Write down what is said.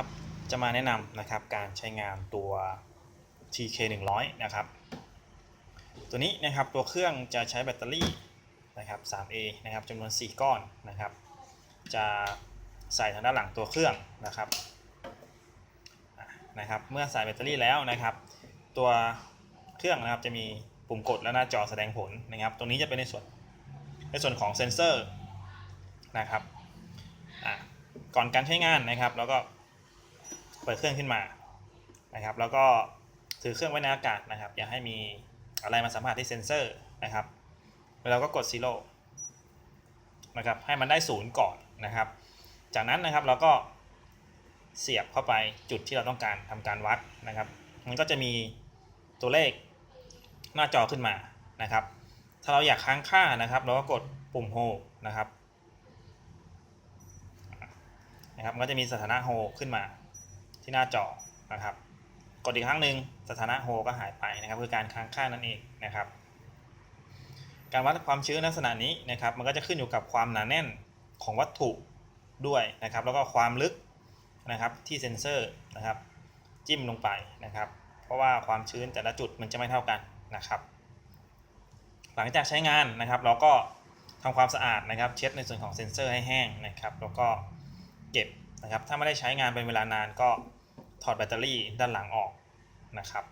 ครับ จะมาแนะนำนะครับการใช้งานตัว TK 100นะครับ ตัวนี้นะครับตัวเครื่องจะใช้แบตเตอรี่นะครับ 3A นะครับจำนวน 4 ก้อนนะครับ จะใส่ทางด้านหลังตัวเครื่องนะครับนะครับ เมื่อใส่แบตเตอรี่แล้วนะครับ ตัวเครื่องนะครับจะมีปุ่มกดและหน้าจอแสดงผลนะครับ ตรงนี้จะเป็นในส่วนในส่วนของเซนเซอร์นะครับก่อนการใช้งานนะครับ แล้วก็ เปิดเครื่องขึ้นมานะครับ แล้วก็ถือเครื่องไว้ในอากาศนะครับ อย่าให้มีอะไรมาสัมผัสที่เซนเซอร์นะครับแล้วเราก็กดซีโร่นะครับ ให้มันได้ศูนย์ก่อนนะครับ จากนั้นนะครับเราก็เสียบเข้าไปจุดที่เราต้องการทำการวัดนะครับ มันก็จะมีตัวเลขหน้าจอขึ้นมานะครับ ถ้าเราอยากค้างค่านะครับ เราก็กดปุ่มโฮนะครับนะครับ ก็จะมีสถานะโฮขึ้นมา ที่หน้าจอนะครับ กดอีกครั้งหนึ่งสถานะโฮก็หายไปนะครับ คือการค้างค่านั่นเองนะครับ การวัดความชื้นลักษณะนี้นะครับ มันก็จะขึ้นอยู่กับความหนาแน่นของวัตถุด้วยนะครับ แล้วก็ความลึกนะครับที่เซ็นเซอร์นะครับ จิ้มลงไปนะครับ เพราะว่าความชื้นแต่ละจุดมันจะไม่เท่ากันนะครับ หลังจากใช้งานนะครับ เราก็ทำความสะอาดนะครับ เช็ดในส่วนของเซ็นเซอร์ให้แห้งนะครับ แล้วก็เก็บนะครับ ถ้าไม่ได้ใช้งานเป็นเวลานานก็ ถอดแบตเตอรี่ด้านหลังออกนะครับ